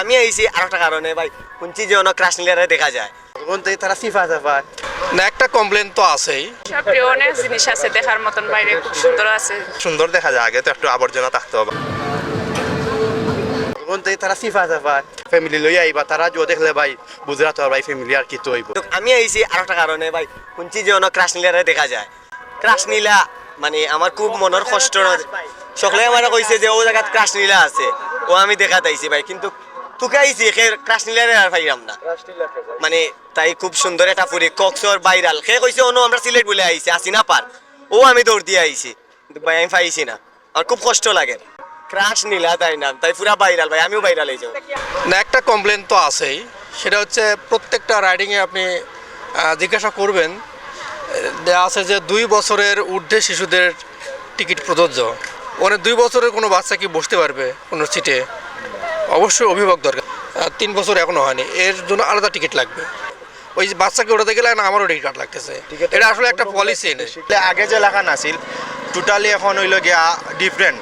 আমি আইছি আর একটা কারণে ভাই শুনছি যে অনেক ক্রাশনিলারে দেখা যায়। তখন থেকে তারা সিফা সাফা না একটা কমপ্লেন তো আছেই। সবটি অনেক জিনিস আছে দেখার মতন বাইরে খুব সুন্দর আছে। সুন্দর দেখা যায় আগে তো একটু আবর্জনা থাকতে। হবে তখন থেকে তারা সিফা সাফা ফ্যামিলি লই আইবা তারা যে দেখলে ভাই বুঝরা তো ভাই ফ্যামিলি আর কি তো হইব। তো আমি আইছি আর একটা কারণে ভাই শুনছি যে অনেক ক্রাশনিলারে দেখা যায়। ক্রাশনীলা মানে আমার খুব মনের কষ্ট সকলে আমার কইছে যে ও জায়গাত ক্রাশনীলা আছে। ও আমি দেখা তাইছি ভাই কিন্তু তোকে আইছি সে ক্রাশনীলারে আর পাইলাম না। মানে তাই খুব সুন্দর একটা ফুরি কক্সর বাইরাল কইছে অনু আমরা সিলেট বলে আইছি আসি না পার। ও আমি দৌড় দিয়ে আইছি। কিন্তু ভাই আমি পাইছি না। আর খুব কষ্ট লাগে। ক্রাশ নীলা তাই নাম তাই পুরা বাইরাল ভাই আমিও বাইরাল হয়ে না একটা কমপ্লেন তো আছেই। সেটা হচ্ছে প্রত্যেকটা রাইডিংয়ে আপনি জিজ্ঞাসা করবেন। আছে যে দুই বছরের ঊর্ধ্বে শিশুদের টিকিট প্রযোজ্য। মানে দুই বছরের কোনো বাচ্চা কি বসতে পারবে কোনো সিটে অবশ্যই অভিভাবক দরকার। তিন বছর এখনও হয়নি। এর জন্য আলাদা টিকিট লাগবে। ওই বাচ্চাকে ওঠাতে গেলে না আমারও টিকিট লাগতেছে। এটা আসলে একটা পলিসি এনে আগে যে লেখা নাছিল টোটালি এখন হইল গিয়া ডিফারেন্ট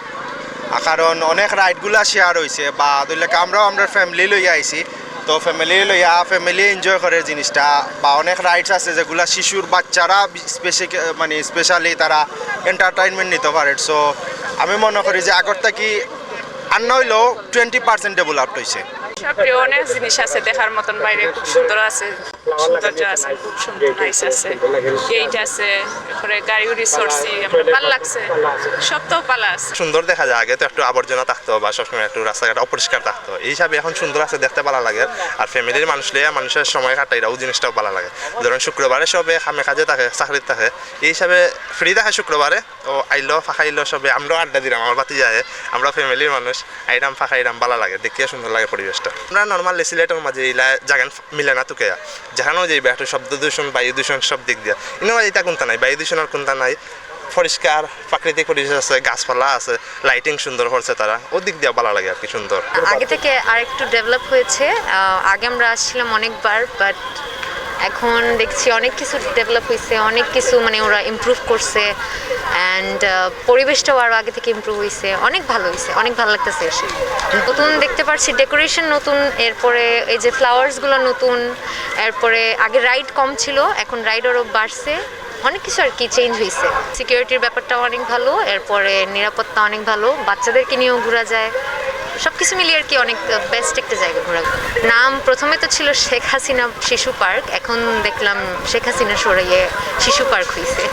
কারণ অনেক রাইডগুলা শেয়ার হয়েছে বা ধরলে আমরাও আমরা ফ্যামিলি লইয়া আইছি। তো ফ্যামিলি লইয়া ফ্যামিলি এনজয় করে জিনিসটা। বা অনেক রাইডস আছে যেগুলা শিশুর বাচ্চারা স্পেশাল মানে স্পেশালি তারা এন্টারটেইনমেন্ট নিতে পারে। সো আমি মনে করি যে আগর থেকে আর নইলেও টোয়েন্টি পার্সেন্ট ডেভেলপড হয়েছে অনেক জিনিস আছে দেখার মতন বাইরে, খুব সুন্দর আছে। সৌন্দর্য আছে খুব সুন্দর নাইস আছে। গেট আছে এরপরে গাড়িও রিসোর্সি আমার ভালো লাগছে। সব তো ভালো আছে। সুন্দর দেখা যায় আগে তো একটু আবর্জনা থাকতো বা সবসময় একটু রাস্তাঘাট অপরিষ্কার থাকতো। এই হিসাবে এখন সুন্দর আছে দেখতে ভালো লাগে। আর ফ্যামিলির মানুষ লিয়ে মানুষের সময় কাটাইরাও জিনিসটাও ভালো লাগে। ধরুন শুক্রবারে সবে খামে কাজে থাকে চাকরির থাকে। এই হিসাবে ফ্রি থাকে শুক্রবারে। ও আইলো ফাঁকাইলো সবে আমরাও আড্ডা দিলাম আমার বাতি যায় আমরা ফ্যামিলির মানুষ আইরাম ফাঁকাইরাম ভালো লাগে। দেখিয়ে সুন্দর লাগে পরিবেশটা। আমরা নর্মালি সিলেটের মাঝে ইলা জাগান মিলে না তুকে যেখানেও যাইবে একটা শব্দ দূষণ, বায়ু দূষণ, সব দিক দিয়ে। ইনো এটা কোনটা নাই, বায়ু দূষণের কোনটা নাই। পরিষ্কার, প্রাকৃতিক পরিবেশ আছে, গাছপালা আছে লাইটিং সুন্দর হচ্ছে তারা। ও দিক দিয়ে ভালো লাগে আর কি, সুন্দর। আগে থেকে আর একটু ডেভেলপ হয়েছে আগে আমরা আসছিলাম অনেকবার বাট এখন দেখছি অনেক কিছু ডেভেলপ হয়েছে অনেক কিছু মানে ওরা ইমপ্রুভ করছে অ্যান্ড পরিবেশটাও আরও আগে থেকে ইমপ্রুভ হয়েছে অনেক ভালো হয়েছে অনেক ভালো লাগতেছে এসে। নতুন দেখতে পাচ্ছি ডেকোরেশন নতুন, এরপরে এই যে ফ্লাওয়ার্সগুলো নতুন, এরপরে আগে রাইড কম ছিল, এখন রাইড আরও বাড়ছে, অনেক কিছু আর কি চেঞ্জ হয়েছে সিকিউরিটির ব্যাপারটাও অনেক ভালো, এরপরে নিরাপত্তা অনেক ভালো, বাচ্চাদেরকে নিয়েও ঘোরা যায় সব কিছু মিলিয়ে আর কি অনেক বেস্ট একটা জায়গা ঘোরা নাম প্রথমে তো ছিল শেখ হাসিনা শিশু পার্ক, এখন দেখলাম শেখ হাসিনা সরাইয়ে শিশু পার্ক হয়েছে